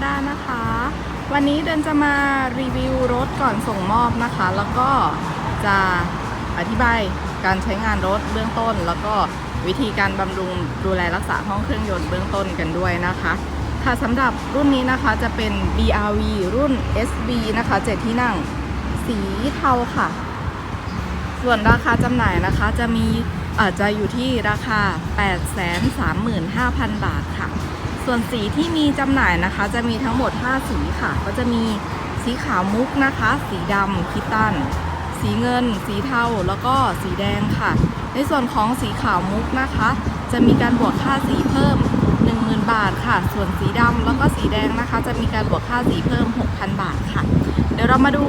Honda นะคะ วันนี้เดินจะมารีวิวรถก่อนส่งมอบนะคะ แล้วก็จะอธิบายการใช้งานรถเบื้องต้น แล้วก็วิธีการบำรุงดูแลรักษาห้องเครื่องยนต์เบื้องต้นกันด้วยนะคะ ค่ะสำหรับรุ่นนี้นะคะจะเป็น BRV รุ่น SB นะคะ7ที่นั่งสีเทาค่ะ ส่วนราคาจำหน่ายนะคะจะมีอาจจะอยู่ที่ราคา 835,000 บาทค่ะ ส่วนสีที่มีจำหน่ายนะคะ จะมีทั้งหมด 5 สีค่ะ ก็จะมีสีขาวมุกนะคะ สีดำคิตตัน สีเงิน สีเทาแล้วก็สีแดงค่ะ ในส่วนของสีขาวมุกนะคะ จะมีการบวกค่าสีเพิ่ม 10,000 บาทค่ะ ส่วนสีดำแล้วก็สีแดงนะคะ จะมีการบวกค่าสีเพิ่ม 6,000 บาทค่ะ เดี๋ยวเรามาดู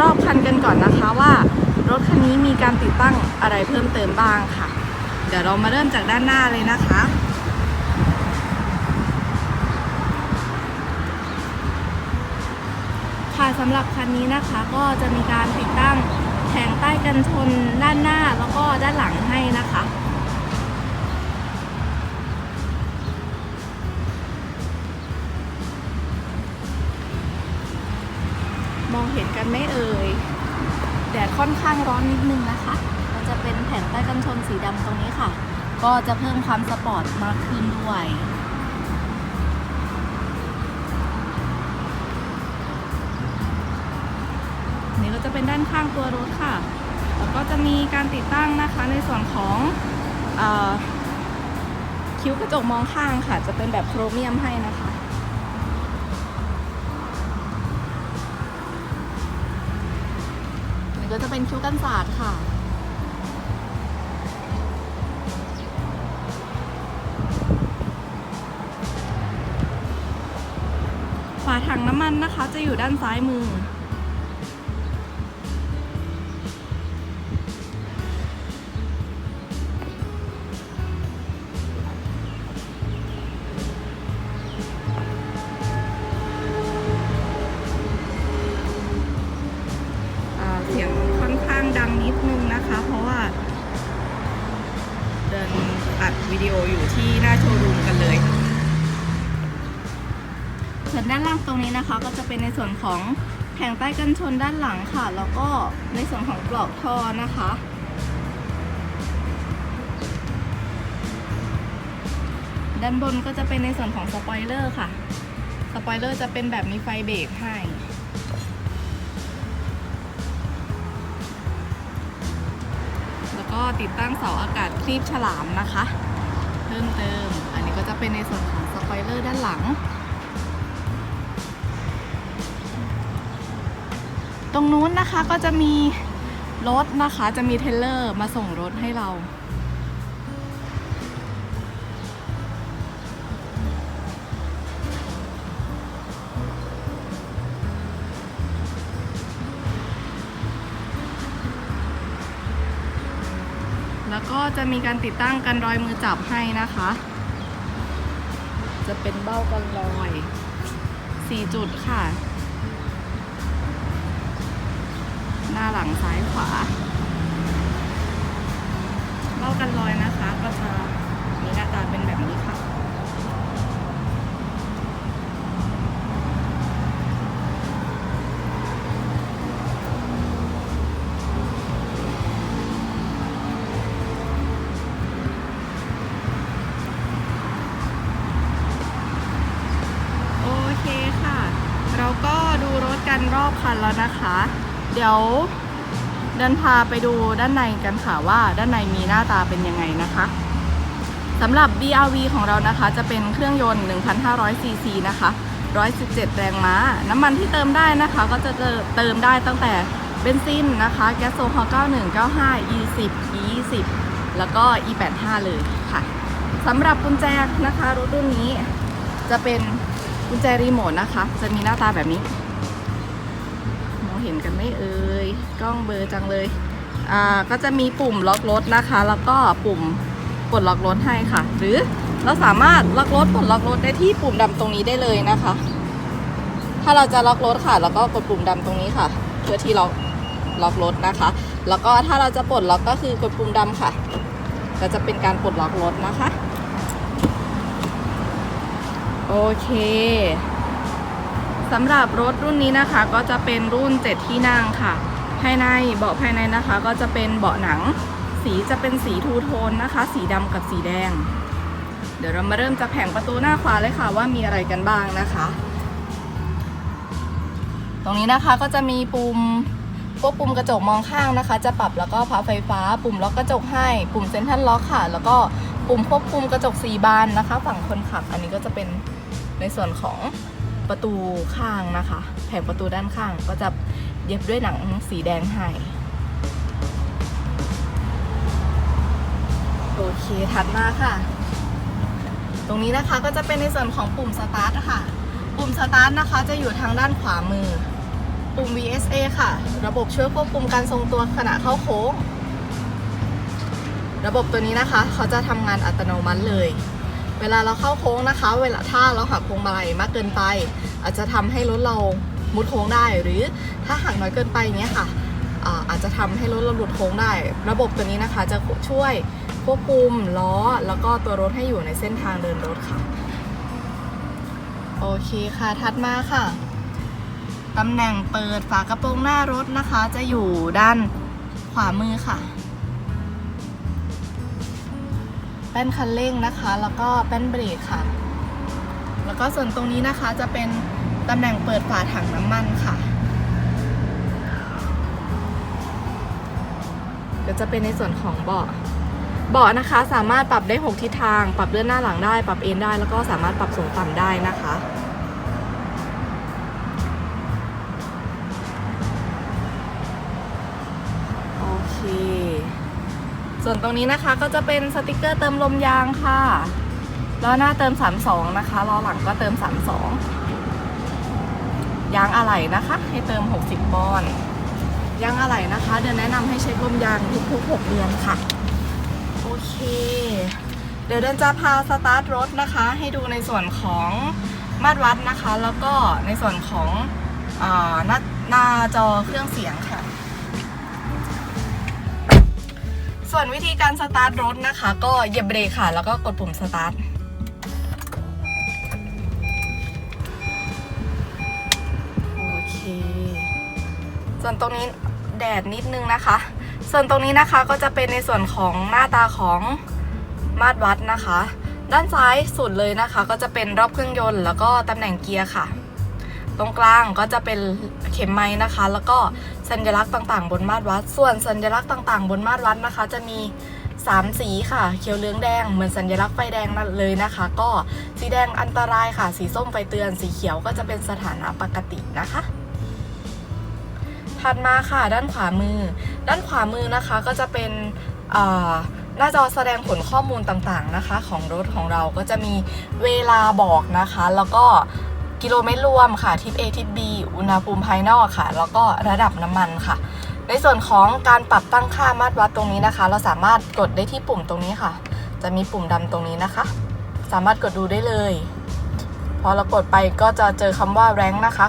รอบคันกันก่อนนะคะว่ารถคันนี้มีการติดตั้งอะไรเพิ่มเติมบ้างค่ะ เดี๋ยวเรามาเริ่มจากด้านหน้าเลยนะคะ ค่ะสำหรับคันนี้นะคะก็จะมีการติดตั้งแผงใต้กันชนด้านหน้าแล้วก็ด้านหลังให้นะคะมองเห็นกันไม่เอ่ยแดดค่อนข้างร้อนนิดนึงนะคะมันจะเป็นแผ่นใต้กันชนสีดำตรงนี้ค่ะ ก็จะเพิ่มความสปอร์ตมากขึ้นด้วย จะเป็นด้านข้างตัวรถค่ะ แล้วก็จะมีการติดตั้งนะคะในส่วนของออคิ้วกระจกมองข้างค่ะ จะเป็นแบบโครเมียมให้นะคะนี่ก็จะเป็นคิ้วกันศาสตร์ค่ะฝาถังน้ำมันนะคะจะอยู่ด้านซ้ายมือ ของแผงใต้กันชนด้านหลังค่ะ แล้วก็ในส่วนของปลอกท่อนะคะ ด้านบนก็จะเป็นในส่วนของสปอยเลอร์ค่ะ สปอยเลอร์จะเป็นแบบมีไฟเบรกให้แล้วก็ติดตั้งเสาอากาศคลีบฉลามนะคะ เพิ่มเติม อันนี้ก็จะเป็นในส่วนของสปอยเลอร์ด้านหลัง ตรงนู้นนะคะก็จะมีรถนะคะจะมีเทเลอร์มาส่งรถให้เรา แล้วก็จะมีการติดตั้งกันรอยมือจับให้นะคะ จะเป็นเบ้ากันรอย 4 จุดค่ะาหลังซ้ายขวาเล่ากันลอยนะคะก็จะมีหน้าตาเป็นแบบนี้ค่ะ ดี๋ยวเดินพาไปดูด้านในกันค่ะว่าด้านในมีหน้าตาเป็นยังไงนะคะสำหรับ BRV ของเรานะคะ จะเป็นเครื่องยนต์ 1,500ซีซีนะคะ 117 แรงม้า น้ำมันที่เติมได้นะคะ ก็จะเติมได้ตั้งแต่เบนซินนะคะ แก๊สโซฮอล์91 95 E10 E20 แล้วก็ E85 เลยค่ะสำหรับกุญแจนะคะรถรุ่นนี้จะเป็นกุญแจรีโมทนะคะ จะมีหน้าตาแบบนี้ นกันไม่เอ่ยกล้องเบอร์จังเลยอ่าก็จะมีปุ่มล็อกรถนะคะ แล้วก็ปุ่มปลดล็อกรถให้ค่ะ หรือเราสามารถล็อกรถปลดล็อกรถได้ที่ปุ่มดำตรงนี้ได้เลยนะคะ ถ้าเราจะล็อกรถค่ะแล้วก็กดปุ่มดำตรงนี้ค่ะ เพื่อที่ล็อกล็อกรถนะคะ แล้วก็ถ้าเราจะปลดล็อกก็คือกดปุ่มดำค่ะ ก็จะเป็นการปลดล็อกรถนะคะ โอเค สำหรับรถรุ่นนี้นะคะก็จะเป็นรุ่น 7 ที่นั่งค่ะ ภายในเบาะภายในนะคะ ก็จะเป็นเบาะหนัง สีจะเป็นสีทูโทนนะคะ สีดำกับสีแดง เดี๋ยวเรามาเริ่มจากแผงประตูหน้าขวาเลยค่ะว่ามีอะไรกันบ้างนะคะ ตรงนี้นะคะก็จะมีปุ่มควบคุมกระจกมองข้างนะคะ จะปรับแล้วก็พับไฟฟ้า ปุ่มล็อกกระจกให้ ปุ่มเซ็นทรัลล็อกค่ะ แล้วก็ปุ่มควบคุมกระจกสีบานนะคะ ฝั่งคนขับ อันนี้ก็จะเป็นในส่วนของ ประตูข้างนะคะ แผงประตูด้านข้างก็จะเย็บด้วยหนังสีแดงให้โอเคถัดมาค่ะ ตรงนี้นะคะก็จะเป็นในส่วนของปุ่มสตาร์ทค่ะ ปุ่มสตาร์ทนะคะจะอยู่ทางด้านขวามือ ปุ่ม VSA ค่ะ ระบบช่วยควบคุมการทรงตัวขณะเข้าโค้ง ระบบตัวนี้นะคะ เขาจะทำงานอัตโนมัติเลย เวลาเราเข้าโค้งนะคะ เวลาถ้าเราหักพวงมาลัยมากเกินไป อาจจะทำให้รถเรามุดโค้งได้ หรือถ้าหักน้อยเกินไปเนี้ยค่ะอาอาจจะทำให้รถเราหลุดโค้งได้ ระบบตัวนี้นะคะจะช่วยควบคุมล้อแล้วก็ตัวรถให้อยู่ในเส้นทางเดินรถค่ะ โอเคค่ะถัดมาค่ะตำแหน่งเปิดฝากระโปรงหน้ารถนะคะ จะอยู่ด้านขวามือค่ะ แป้นคันเร่งนะคะ แล้วก็แป้นเบรกค่ะ แล้วก็ส่วนตรงนี้นะคะจะเป็นตำแหน่งเปิดฝาถังน้ำมันค่ะเดี๋ยวจะเป็นในส่วนของเบาะเบาะนะคะสามารถปรับได้ 6 ทิศทาง ปรับเลื่อนหน้าหลังได้ ปรับเอนได้ แล้วก็สามารถปรับสูงต่ำได้นะคะ ส่วนตรงนี้นะคะก็จะเป็นสติกเกอร์เติมลมยางค่ะล้อหน้าเติม 32 นะคะล้อหลังก็เติม 32 ยางอะไหล่นะคะ ให้เติม 60ปอนด์ยางอะไหล่นะคะเดี๋ยวแนะนำให้เช็คลมยางทุกๆ6เดือนค่ะ โอเค เดี๋ยวเดินจะพาสตาร์ทรถนะคะ ให้ดูในส่วนของมาตรวัดนะคะ แล้วก็ในส่วนของอาหน้าหน้าจอเครื่องเสียงค่ะ ส่วนวิธีการสตาร์ทรถนะคะ ก็เหยียบเบรกค่ะ แล้วก็กดปุ่มสตาร์ทโอเค ส่วนตรงนี้แดดนิดนึงนะคะ ส่วนตรงนี้นะคะก็จะเป็นในส่วนของหน้าตาของมาตรวัดนะคะ ด้านซ้ายสุดเลยนะคะ ก็จะเป็นรอบเครื่องยนต์ แล้วก็ตำแหน่งเกียร์ค่ะ ตรงกลางก็จะเป็นเข็มไม้นะคะ แล้วก็ สัญลักษณ์ต่างๆ บนมาตรวัด ส่วนสัญลักษณ์ต่างๆ บนมาตรวัดนะคะ จะมี 3 สีค่ะ เขียวเหลืองแดงเหมือนสัญลักษณ์ไฟแดงนั่นเลยนะคะ ก็สีแดงอันตรายค่ะ สีส้มไฟเตือน สีเขียวก็จะเป็นสถานะปกตินะคะถัดมาค่ะ ด้านขวามือ ด้านขวามือนะคะก็จะเป็นหน้าจอแสดงผลข้อมูลต่างๆนะคะ ของรถของเราก็จะมีเวลาบอกนะคะ แล้วก็ กิโลเมตรรวมค่ะทิศ A ทิศ B อุณหภูมิภายนอกค่ะ แล้วก็ระดับน้ำมันค่ะ ในส่วนของการปรับตั้งค่ามาตรวัดตรงนี้นะคะ เราสามารถกดได้ที่ปุ่มตรงนี้ค่ะ จะมีปุ่มดำตรงนี้นะคะ สามารถกดดูได้เลย พอเรากดไปก็จะเจอคำว่าแรงนะคะ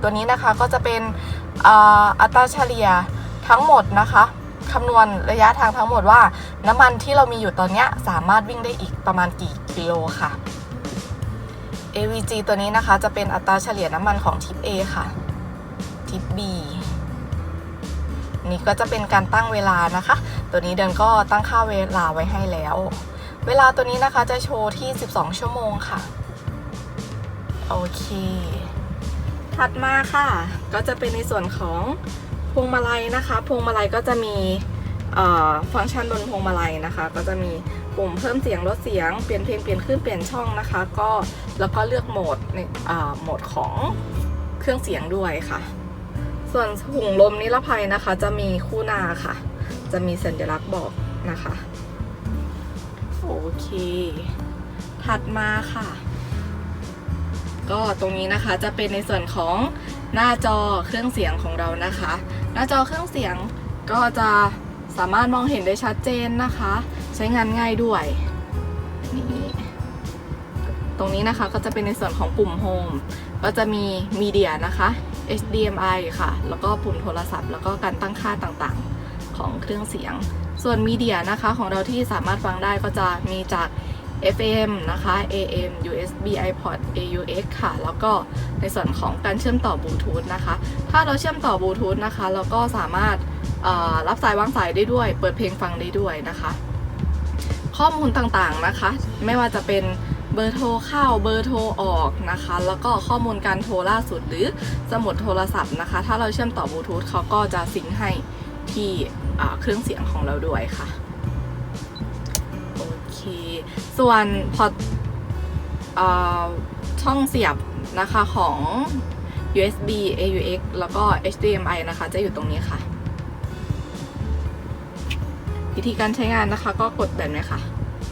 ตัวนี้นะคะก็จะเป็นอ,อัตราเฉลี่ยทั้งหมดนะคะคำนวณระยะทางทั้งหมดว่า น้ำมันที่เรามีอยู่ตอนนี้สามารถวิ่งได้อีกประมาณกี่กิโลค่ะ AVG ตัวนี้นะคะจะเป็นอัตราเฉลี่ยน้ำมันของทิป A ค่ะ ทิป B นี่ก็จะเป็นการตั้งเวลานะคะ ตัวนี้เดินก็ตั้งค่าเวลาไว้ให้แล้ว เวลาตัวนี้นะคะจะโชว์ที่ 12 ชั่วโมงค่ะ โอเค ถัดมาค่ะ ก็จะเป็นในส่วนของพวงมาลัยนะคะ พวงมาลัยก็จะมีฟังก์ชันบนพวงมาลัยนะคะ ก็จะมี ปุ่มเพิ่มเสียงลดเสียงเปลี่ยนเพลงเปลี่ยนคลื่นเปลี่ยนช่องนะคะ ก็แล้วก็เลือกโหมดในอ่าโหมดของเครื่องเสียงด้วยค่ะ ส่วนถุงลมนิรภัยนะคะ จะมีคู่นาค่ะ จะมีสัญลักษณ์บอกนะคะโอเค ถัดมาค่ะ ก็ตรงนี้นะคะจะเป็นในส่วนของหน้าจอเครื่องเสียงของเรานะคะ หน้าจอเครื่องเสียงก็จะ สามารถมองเห็นได้ชัดเจนนะคะ ใช้งานง่ายด้วยนี่ตรงนี้นะคะก็จะเป็นในส่วนของปุ่มโฮมก็จะมีมีเดียนะคะ HDMI ค่ะ แล้วก็ปุ่มโทรศัพท์ แล้วก็การตั้งค่าต่างๆของเครื่องเสียง ส่วนมีเดียนะคะของเราที่สามารถฟังได้ก็จะมีจาก FM นะคะ AM USB iPod AUX ค่ะ แล้วก็ในส่วนของการเชื่อมต่อบลูทูธนะคะ ถ้าเราเชื่อมต่อบลูทูธนะคะเราก็สามารถรับสายวางสายได้ด้วย เปิดเพลงฟังได้ด้วยนะคะ ข้อมูลต่างๆนะคะ ไม่ว่าจะเป็นเบอร์โทรเข้าเบอร์โทรออกนะคะ แล้วก็ข้อมูลการโทรล่าสุดหรือสมุดโทรศัพท์นะคะ ถ้าเราเชื่อมต่อบลูทูธเขาก็จะซิงให้ที่เครื่องเสียงของเราด้วยค่ะ ส่วนพอช่องเสียบนะคะของ USB AUX แล้วก็ HDMI นะคะจะอยู่ตรงนี้ค่ะ วิธีการใช้งานนะคะก็กดแบบนี้ค่ะ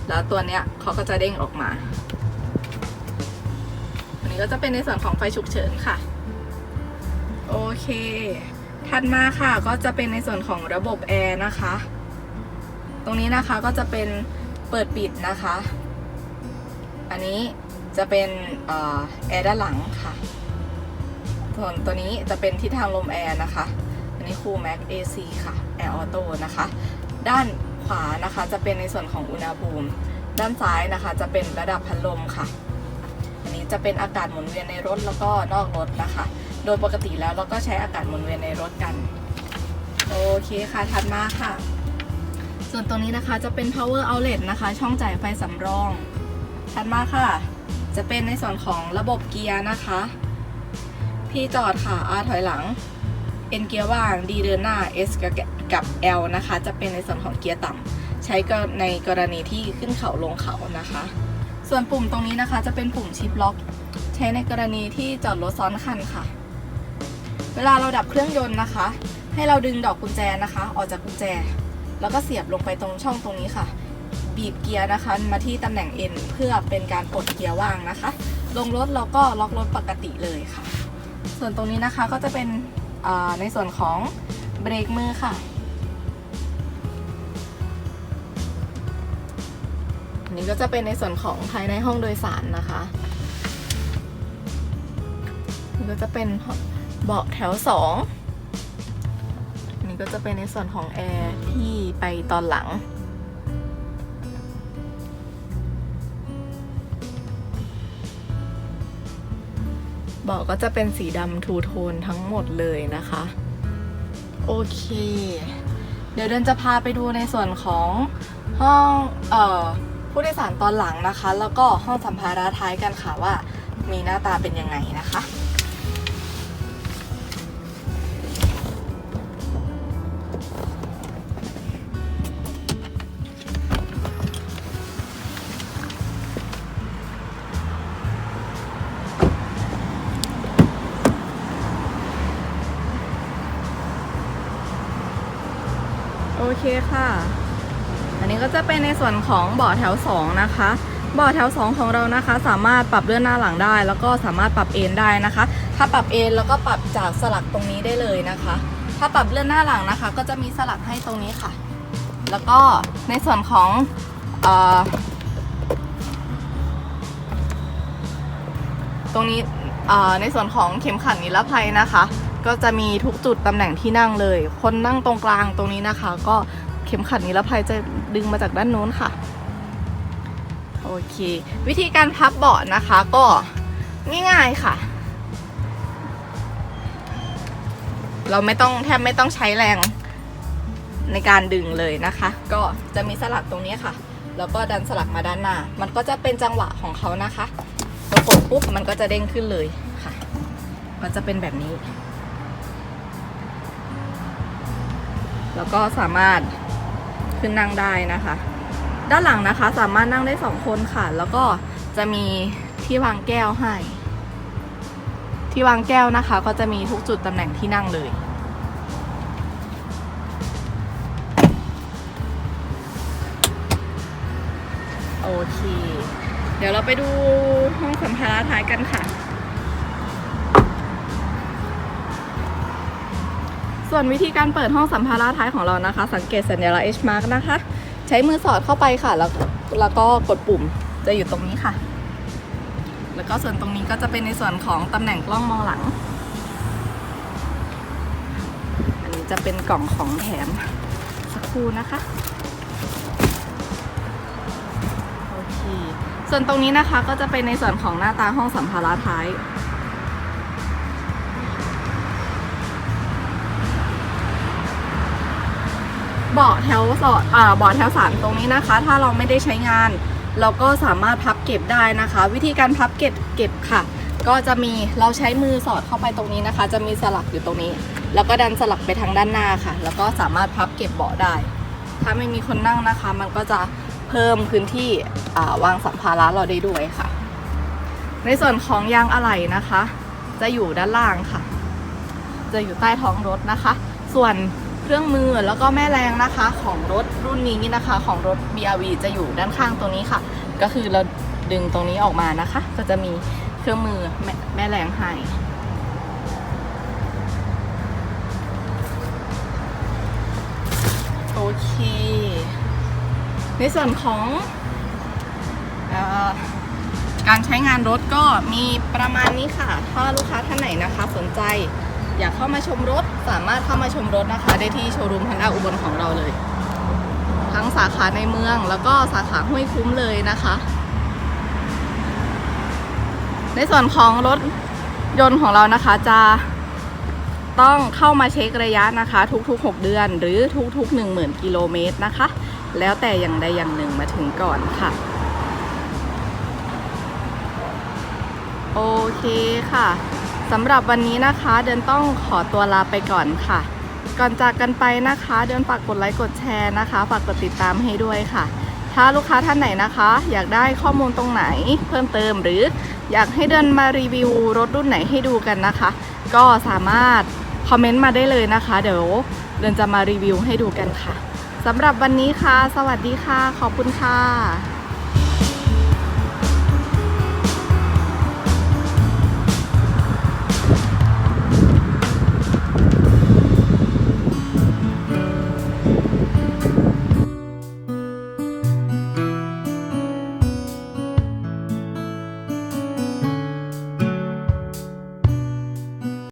แล้วตัวเนี้ยเขาก็จะเด้งออกมา อันนี้ก็จะเป็นในส่วนของไฟฉุกเฉินค่ะ โอเค ถัดมาค่ะก็จะเป็นในส่วนของระบบแอร์นะคะ ตรงนี้นะคะก็จะเป็น เปิดปิดนะคะ อันนี้จะเป็นแอร์ด้านหลังค่ะส่วนตัวนี้จะเป็นทิศทางลมแอร์นะคะ อันนี้คูลแม็ก AC ค่ะแอร์ออโต้นะคะ ด้านขวานะคะจะเป็นในส่วนของอุณหภูมิ ด้านซ้ายนะคะจะเป็นระดับพัดลมค่ะ อันนี้จะเป็นอากาศหมุนเวียนในรถแล้วก็นอกรถนะคะ โดยปกติแล้วเราก็ใช้อากาศหมุนเวียนในรถกัน โอเคค่ะ ถัดมาค่ะ ส่วนตรงนี้นะคะจะเป็น power outlet นะคะ ช่องจ่ายไฟสำรองถัดมากค่ะ จะเป็นในส่วนของระบบเกียร์นะคะ P จอดค่ะ R ถอยหลัง N เกียร์ว่าง D เดินหน้า S กับกับ L นะคะ จะเป็นในส่วนของเกียร์ต่ำใช้ก็ในกรณีที่ขึ้นเขาลงเขานะคะ ส่วนปุ่มตรงนี้นะคะ จะเป็นปุ่มชิปล็อก ใช้ในกรณีที่จอดรถซ้อนคันค่ะ เวลาเราดับเครื่องยนต์นะคะ ให้เราดึงดอกกุญแจนะคะ ออกจากกุญแจ แล้วก็เสียบลงไปตรงช่องตรงนี้ค่ะ บีบเกียร์นะคะ มาที่ตำแหน่ง N เพื่อเป็นการปลดเกียร์ว่างนะคะ ลงรถเราก็ล็อกรถปกติเลยค่ะ ส่วนตรงนี้นะคะก็จะเป็นในส่วนของเบรกมือค่ะันนี้ก็จะเป็นในส่วนของภายในห้องโดยสารนะคะ นี่ก็จะเป็นเบาะแถวสอง ก็จะเป็นในส่วนของแอร์ที่ไปตอนหลัง เบาะก็จะเป็นสีดำทูโทนทั้งหมดเลยนะคะ โอเค เดี๋ยวเดินจะพาไปดูในส่วนของห้องเอ่อผู้โดยสารตอนหลังนะคะ แล้วก็ห้องสัมภาระท้ายกันค่ะว่ามีหน้าตาเป็นยังไงนะคะ เคค่ะ อันนี้ก็จะเป็นในส่วนของเบาะแถว 2 นะคะเบาะแถว 2 ของเรานะคะ สามารถปรับเลื่อนหน้าหลังได้ แล้วก็สามารถปรับเอนได้นะคะ ถ้าปรับเอนแล้วก็ปรับจากสลักตรงนี้ได้เลยนะคะ ถ้าปรับเลื่อนหน้าหลังนะคะ ก็จะมีสลักให้ตรงนี้ค่ะ แล้วก็ในส่วนของอตรงนี้ในส่วนของเข็มขัดนิรภัยนะคะ ก็จะมีทุกจุดตำแหน่งที่นั่งเลย คนนั่งตรงกลางตรงนี้นะคะ ก็เข็มขัดนิรภัยจะดึงมาจากด้านโน้นค่ะ โอเค วิธีการพับเบาะนะคะก็ง่ายๆค่ะ เราไม่ต้องแทบไม่ต้องใช้แรงในการดึงเลยนะคะ ก็จะมีสลักตรงนี้ค่ะ แล้วก็ดันสลักมาด้านหน้า มันก็จะเป็นจังหวะของเขานะคะพอกดปุ๊บมันก็จะเด้งขึ้นเลยค่ะ มันจะเป็นแบบนี้ แล้วก็สามารถขึ้นนั่งได้นะคะ ด้านหลังนะคะสามารถนั่งได้สองคนค่ะ แล้วก็จะมีที่วางแก้วให้ ที่วางแก้วนะคะ ก็จะมีทุกจุดตำแหน่งที่นั่งเลย โอเค เดี๋ยวเราไปดูห้องสัมภาระท้ายกันค่ะ ส่วนวิธีการเปิดห้องสัมภาระท้ายของเรานะคะ สังเกตสัญลักษณ์ H mark นะคะ ใช้มือสอดเข้าไปค่ะ แล้วแล้วก็กดปุ่มจะอยู่ตรงนี้ค่ะ แล้วก็ส่วนตรงนี้ก็จะเป็นในส่วนของตำแหน่งกล้องมองหลัง อันนี้จะเป็นกล่องของแถมสักครู่นะคะโอเคส่วนตรงนี้นะคะก็จะเป็นในส่วนของหน้าตาห้องสัมภาระท้าย เบาะแถวสอดอ่าเบาะแถวสามตรงนี้นะคะ ถ้าเราไม่ได้ใช้งาน เราก็สามารถพับเก็บได้นะคะ วิธีการพับเก็บเก็บค่ะ ก็จะมีเราใช้มือสอดเข้าไปตรงนี้นะคะ จะมีสลักอยู่ตรงนี้ แล้วก็ดันสลักไปทางด้านหน้าค่ะ แล้วก็สามารถพับเก็บเบาะได้ ถ้าไม่มีคนนั่งนะคะ มันก็จะเพิ่มพื้นที่วางสัมภาระเราได้ด้วยค่ะ ในส่วนของยางอะไหล่นะคะ จะอยู่ด้านล่างค่ะ จะอยู่ใต้ท้องรถนะคะ ส่วน เครื่องมือแล้วก็แม่แรงนะคะของรถรุ่นนี้นะคะของรถ BRV จะอยู่ด้านข้างตรงนี้ค่ะ ก็คือเราดึงตรงนี้ออกมานะคะ ก็จะมีเครื่องมือแม่แม่แรงให้โอเค ในส่วนของออการใช้งานรถก็มีประมาณนี้ค่ะ ถ้าลูกค้าท่านไหนนะคะ สนใจอยากเข้ามาชมรถ สามารถเข้ามาชมรถนะคะ ได้ที่โชว์รูมฮันด้าอุบลของเราเลย ทั้งสาขาในเมืองแล้วก็สาขาห้วยคุ้มเลยนะคะ ในส่วนของรถยนต์ของเรานะคะจะต้องเข้ามาเช็คระยะนะคะ ทุกๆ 6 เดือน หรือทุกๆ 10,000กิโลเมตรนะคะ แล้วแต่อย่างใดอย่างหนึ่งมาถึงก่อนค่ะ โอเคค่ะ สำหรับวันนี้นะคะเดินต้องขอตัวลาไปก่อนค่ะ ก่อนจากกันไปนะคะ เดินฝากกดไลค์กดแชร์นะคะฝากกดติดตามให้ด้วยค่ะ ถ้าลูกค้าท่านไหนนะคะ อยากได้ข้อมูลตรงไหนเพิ่มเติมหรืออยากให้เดินมารีวิวรถรุ่นไหนให้ดูกันนะคะ ก็สามารถคอมเมนต์มาได้เลยนะคะ เดี๋ยวเดินจะมารีวิวให้ดูกันค่ะสำหรับวันนี้ค่ะ สวัสดีค่ะ ขอบคุณค่ะ